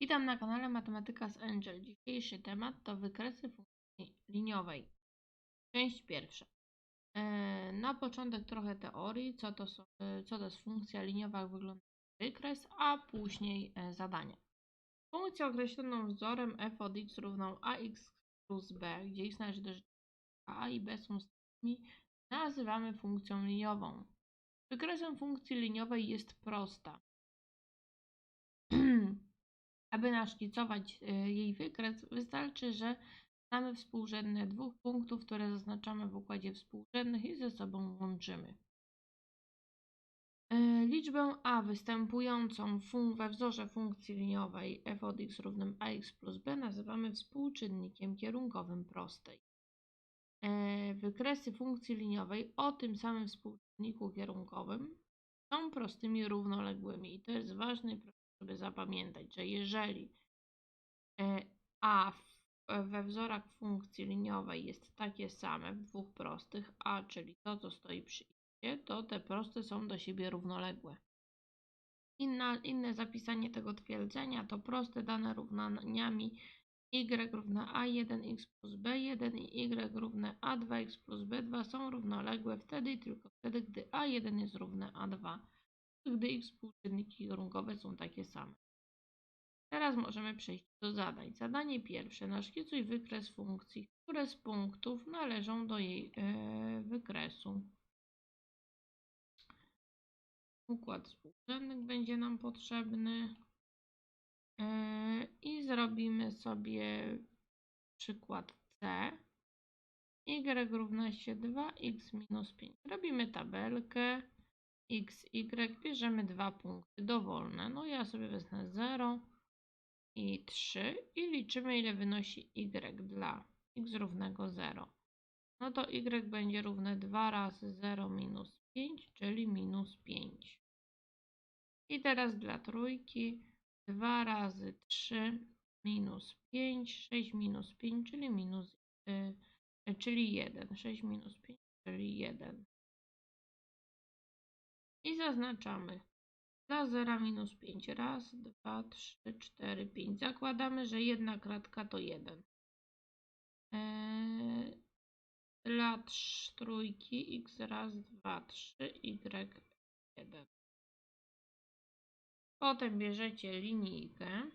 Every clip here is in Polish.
Witam na kanale Matematyka z Angel. Dzisiejszy temat to wykresy funkcji liniowej. Część pierwsza. E, Na początek trochę teorii, co to, są, e, co to jest funkcja liniowa, jak wygląda wykres, a później e, zadania. Funkcję określoną wzorem f od x równą ax plus b, gdzie x należy do a i b są stopniami, nazywamy funkcją liniową. Wykresem funkcji liniowej jest prosta. Aby naszkicować y, jej wykres, wystarczy, że znamy współrzędne dwóch punktów, które zaznaczamy w układzie współrzędnych i ze sobą łączymy. Y, Liczbę a występującą we wzorze funkcji liniowej f od x równym ax plus b nazywamy współczynnikiem kierunkowym prostej. Y, Wykresy funkcji liniowej o tym samym współczynniku kierunkowym są prostymi równoległymi i to jest ważne i żeby zapamiętać, że jeżeli e, a we wzorach funkcji liniowej jest takie same w dwóch prostych, a czyli to, co stoi przy x, to te proste są do siebie równoległe. Inna, inne zapisanie tego twierdzenia to proste dane równaniami y równa a1x plus b1 i y równe a2x plus b2 są równoległe wtedy i tylko wtedy, gdy a1 jest równe a2 gdy ich współczynniki kierunkowe są takie same. Teraz możemy przejść do zadań. Zadanie pierwsze. Naszkicuj wykres funkcji, które z punktów należą do jej e, wykresu. Układ współrzędnych będzie nam potrzebny. E, I zrobimy sobie przykład C. y równa się 2x minus 5. Robimy tabelkę x, y, bierzemy dwa punkty dowolne. No ja sobie wezmę 0 i 3 i liczymy ile wynosi y dla x równego 0. No to y będzie równe 2 razy 0 minus 5, czyli minus 5. I teraz dla trójki 2 razy 3 minus 5, 6 minus 5, czyli minus, yy, czyli 1. 6 minus 5, czyli 1 i zaznaczamy dla 0 minus 5. Raz, dwa, trzy, cztery, pięć. Zakładamy, że jedna kratka to 1. Eee, dla trójki x raz, dwa, trzy, y, 1. Potem bierzecie linijkę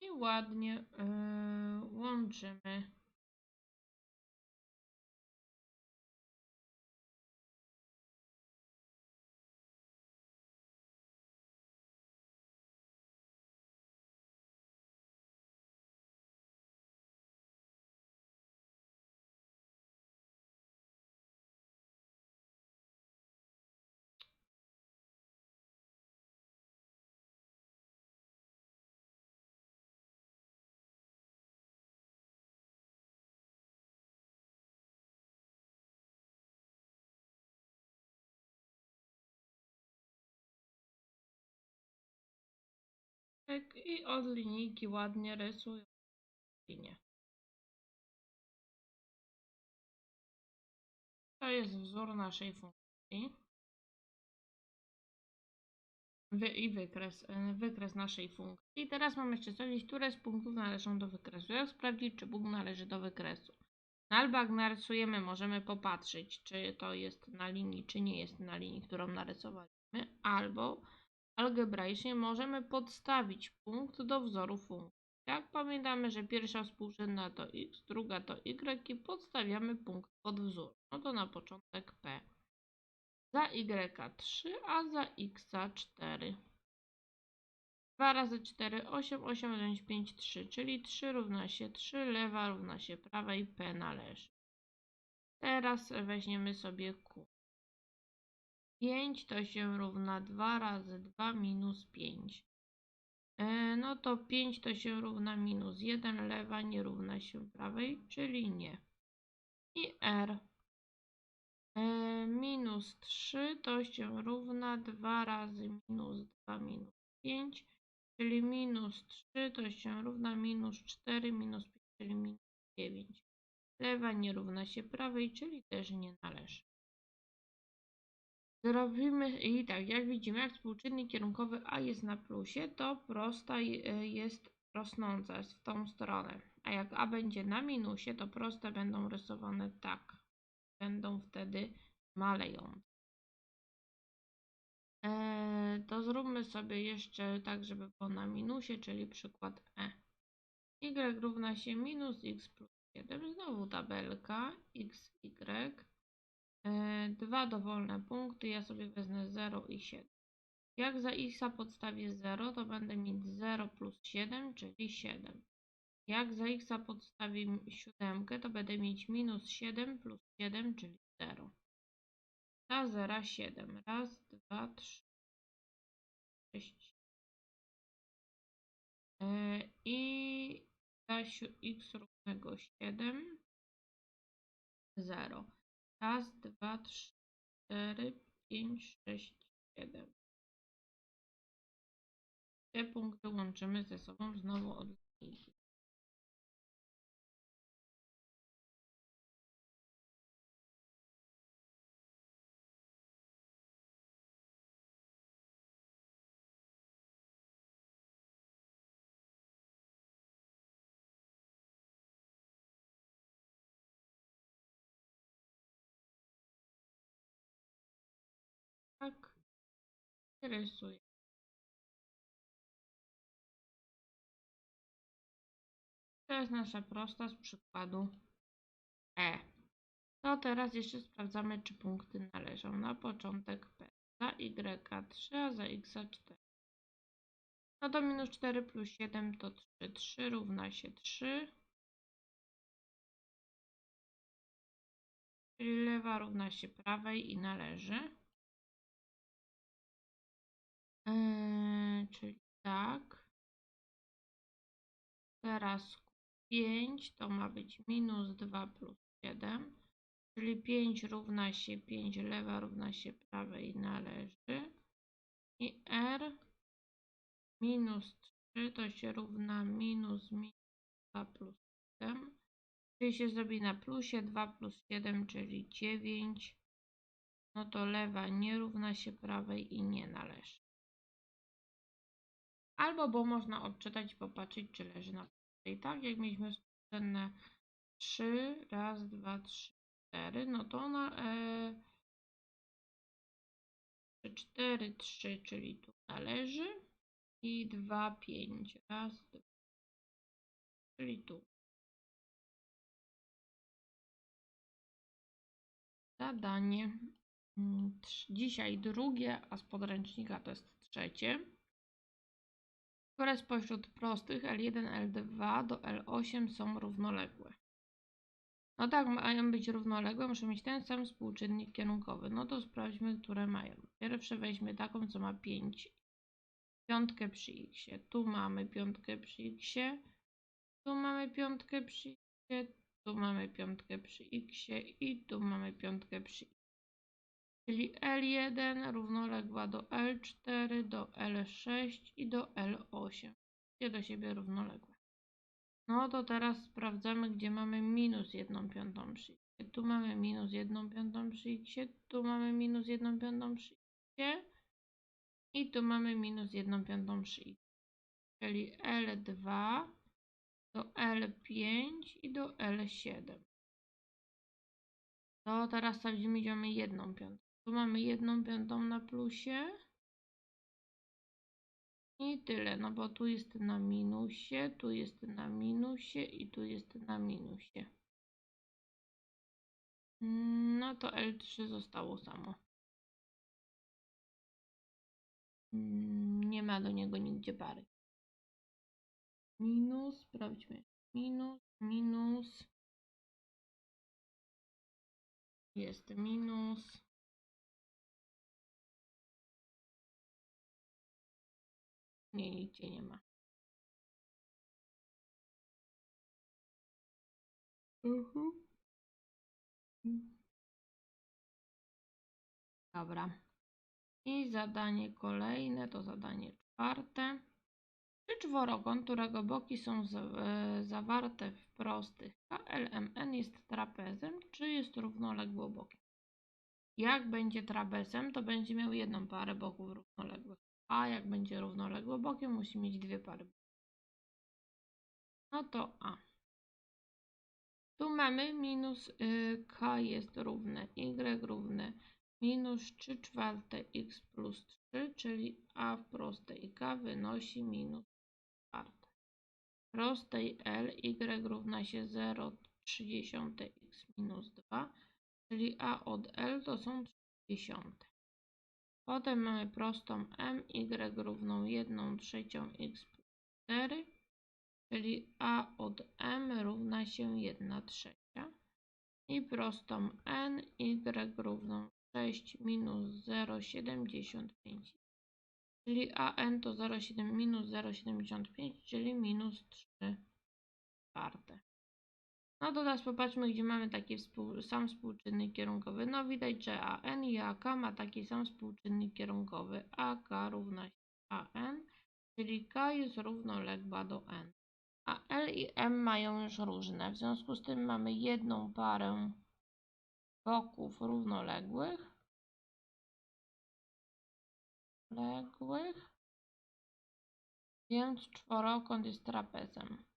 i ładnie yy, łączymy i od linijki ładnie rysuję linię. To jest wzór naszej funkcji. Wy, I wykres, e, wykres naszej funkcji. I teraz mamy jeszcze coś, które z punktów należą do wykresu. Jak sprawdzić, czy punkt należy do wykresu? Albo jak narysujemy, możemy popatrzeć, czy to jest na linii, czy nie jest na linii, którą narysowaliśmy. Albo algebraicznie możemy podstawić punkt do wzoru funkcji. Jak pamiętamy, że pierwsza współrzędna to x, druga to y i podstawiamy punkt pod wzór. No to na początek p. Za y 3, a za x 4. 2 razy 4, 8, 8 wziąć 5, 3, czyli 3 równa się 3, lewa równa się prawej, p należy. Teraz weźmiemy sobie q. 5 to się równa 2 razy 2 minus 5. E, no to 5 to się równa minus 1, lewa nie równa się prawej, czyli nie. I r. E, minus 3 to się równa 2 razy minus 2 minus 5, czyli minus 3 to się równa minus 4 minus 5, czyli minus 9. Lewa nie równa się prawej, czyli też nie należy. Zrobimy i tak, jak widzimy, jak współczynnik kierunkowy A jest na plusie, to prosta je- jest rosnąca, w tą stronę. A jak A będzie na minusie, to proste będą rysowane tak. Będą wtedy malejące. Eee, to zróbmy sobie jeszcze tak, żeby było na minusie, czyli przykład E. Y równa się minus x plus 7. Znowu tabelka x, y. E, Dwa dowolne punkty, ja sobie wezmę 0 i 7. Jak za x podstawię 0, to będę mieć 0 plus 7, czyli 7. Jak za x podstawię 7, to będę mieć minus 7 plus 7, czyli 0. Za 0 7. Raz, dwa, trzy, sześć. E, I za x równego 7, 0. Raz, dwa, trzy, cztery, pięć, sześć, siedem. Te punkty łączymy ze sobą znowu od. I rysuję. To jest nasza prosta z przykładu E. To teraz jeszcze sprawdzamy, czy punkty należą. Na początek P. Za Y3, a za X4. No to minus 4 plus 7 to 3. 3 równa się 3. Czyli lewa równa się prawej i należy. Eee, czyli tak. Teraz 5 to ma być minus 2 plus 7. Czyli 5 równa się 5, lewa równa się prawej należy. I R minus 3 to się równa minus minus 2 plus 7. Czyli się zrobi na plusie 2 plus 7, czyli 9. No to lewa nie równa się prawej i nie należy. Albo bo można odczytać i popatrzeć, czy leży na plusie. I tak jak mieliśmy współczynne 3, raz, dwa, trzy, cztery, no to ona e, 4, 3, czyli tu należy i 2, 5, raz, dwa, czyli tu. Zadanie mm, dzisiaj drugie, a z podręcznika to jest trzecie. Które spośród prostych L1, L2 do L8 są równoległe? No tak, mają być równoległe, muszą mieć ten sam współczynnik kierunkowy. No to sprawdźmy, które mają. Pierwsze weźmy taką, co ma 5. Piątkę przy x. Tu mamy piątkę przy x. Tu mamy piątkę przy x. Tu mamy piątkę przy x. I tu mamy piątkę przy. Czyli L1 równoległa do L4, do L6 i do L8. Gdzie do siebie równoległe. No to teraz sprawdzamy, gdzie mamy minus 1 piątą przy. Tu mamy minus 1 piątą przy tu mamy minus 1 piątą przy i tu mamy minus 1 piątą przy. Czyli L2 do L5 i do L7. To teraz sprawdzimy, gdzie mamy 1 piątą. Tu mamy 1 piątą na plusie. I tyle, no bo tu jest na minusie, tu jest na minusie i tu jest na minusie. No to L3 zostało samo. Nie ma do niego nigdzie pary. Minus, sprawdźmy. Minus, minus. Jest minus. Nie, nigdzie nie ma. Mhm. Dobra. I zadanie kolejne to zadanie czwarte. Czy czworokąt, którego boki są za, e, zawarte w prostych KLMN jest trapezem, czy jest równoległobokiem? Jak będzie trapezem, to będzie miał jedną parę boków równoległych. A jak będzie równoległobokiem, musi mieć dwie pary. No to A. Tu mamy minus y, k jest równe y równe minus 3 czwarte x plus 3, czyli a w prostej k wynosi minus czwarte. Prostej l y równa się 0,3 x minus 2, czyli a od l to są 30. Potem mamy prostą m y równą 1 trzecią x plus 4, czyli a od m równa się 1 trzecia. I prostą n y równą 6 minus 0,75, czyli an to 0,7 minus 0,75, czyli minus 3 czwarte. No to teraz popatrzmy, gdzie mamy taki współ, sam współczynnik kierunkowy. No widać, że AN i AK ma taki sam współczynnik kierunkowy. AK równa się AN, czyli K jest równoległa do N. A L i M mają już różne. W związku z tym mamy jedną parę boków równoległych. Ległych. Więc czworokąt jest trapezem.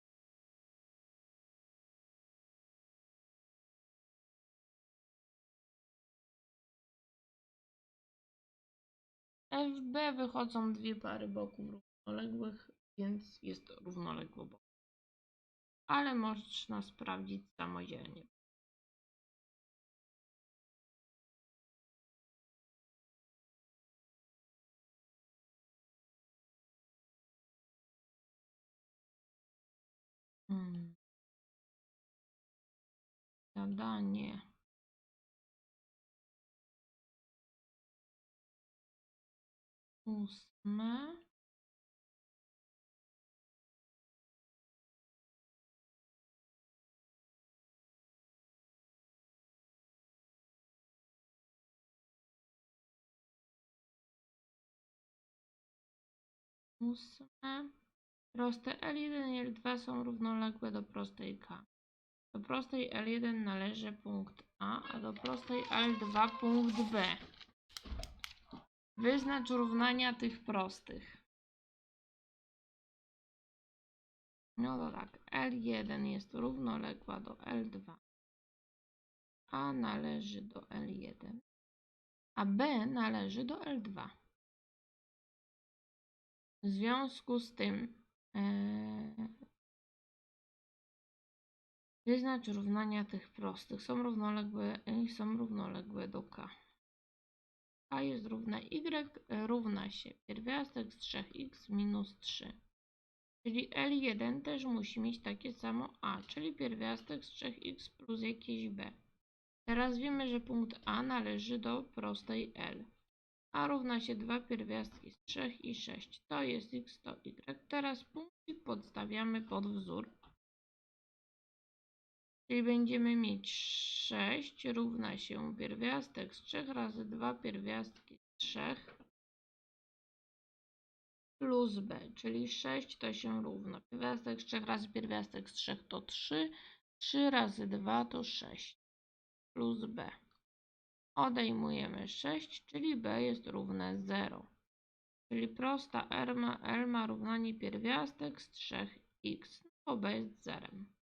FB wychodzą dwie pary boków równoległych, więc jest równoległo bok. Ale można sprawdzić samodzielnie. Hmm. Zadanie. Ósme. Ósme. Proste L1 i L2 są równoległe do prostej K. Do prostej L1 należy punkt A, a do prostej L2 punkt B. Wyznacz równania tych prostych. No to tak, L1 jest równoległa do L2, A należy do L1, a B należy do L2. W związku z tym ee, wyznacz równania tych prostych. Są równoległe, są równoległe do K a jest równa y równa się pierwiastek z 3x minus 3. Czyli L1 też musi mieć takie samo a, czyli pierwiastek z 3x plus jakieś b. Teraz wiemy, że punkt A należy do prostej L. A równa się 2 pierwiastki z 3 i 6. To jest x, to y. Teraz punkcik podstawiamy pod wzór. Czyli będziemy mieć 6 równa się pierwiastek z 3 razy 2 pierwiastki z 3 plus b, czyli 6 to się równa. Pierwiastek z 3 razy pierwiastek z 3 to 3, 3 razy 2 to 6 plus b. Odejmujemy 6, czyli b jest równe 0. Czyli prosta R ma, L ma równanie pierwiastek z 3x, no bo b jest zerem.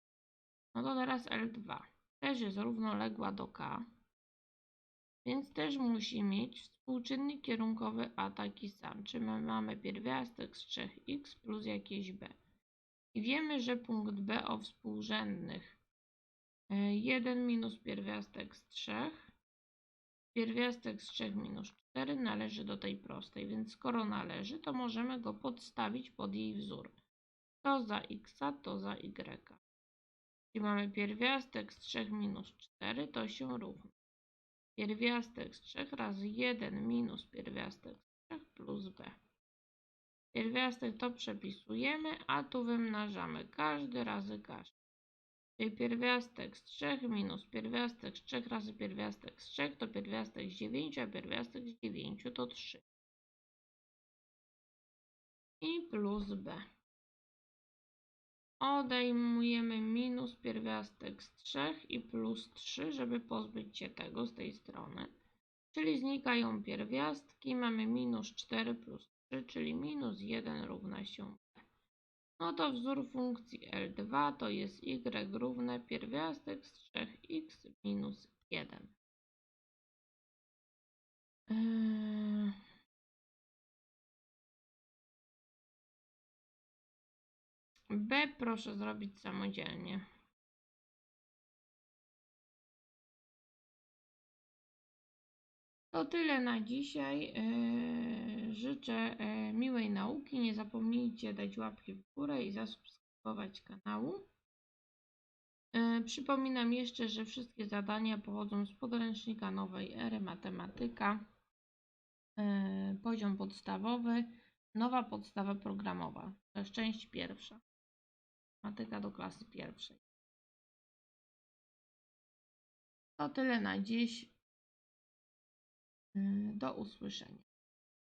No to teraz L2 też jest równoległa do K, więc też musi mieć współczynnik kierunkowy A taki sam, czyli my mamy pierwiastek z 3x plus jakieś b. I wiemy, że punkt B o współrzędnych 1 e, minus pierwiastek z 3, pierwiastek z 3 minus 4 należy do tej prostej, więc skoro należy, to możemy go podstawić pod jej wzór. To za x, to za y. Jeśli mamy pierwiastek z 3 minus 4, to się równa. Pierwiastek z 3 razy 1 minus pierwiastek z 3 plus b. Pierwiastek to przepisujemy, a tu wymnażamy każdy razy każdy. Czyli pierwiastek z 3 minus pierwiastek z 3 razy pierwiastek z 3 to pierwiastek z 9, a pierwiastek z 9 to 3. I plus b. Odejmujemy minus pierwiastek z 3 i plus 3, żeby pozbyć się tego z tej strony. Czyli znikają pierwiastki. Mamy minus 4 plus 3, czyli minus 1 równa się b. No to wzór funkcji L2 to jest y równe pierwiastek z 3x minus 1. Eee... B proszę zrobić samodzielnie. To tyle na dzisiaj. Eee, Życzę e, miłej nauki. Nie zapomnijcie dać łapki w górę i zasubskrybować kanału. E, Przypominam jeszcze, że wszystkie zadania pochodzą z podręcznika nowej ery matematyka. E, Poziom podstawowy, nowa podstawa programowa. To jest część pierwsza. Matematyka do klasy pierwszej. To tyle na dziś. Y, Do usłyszenia.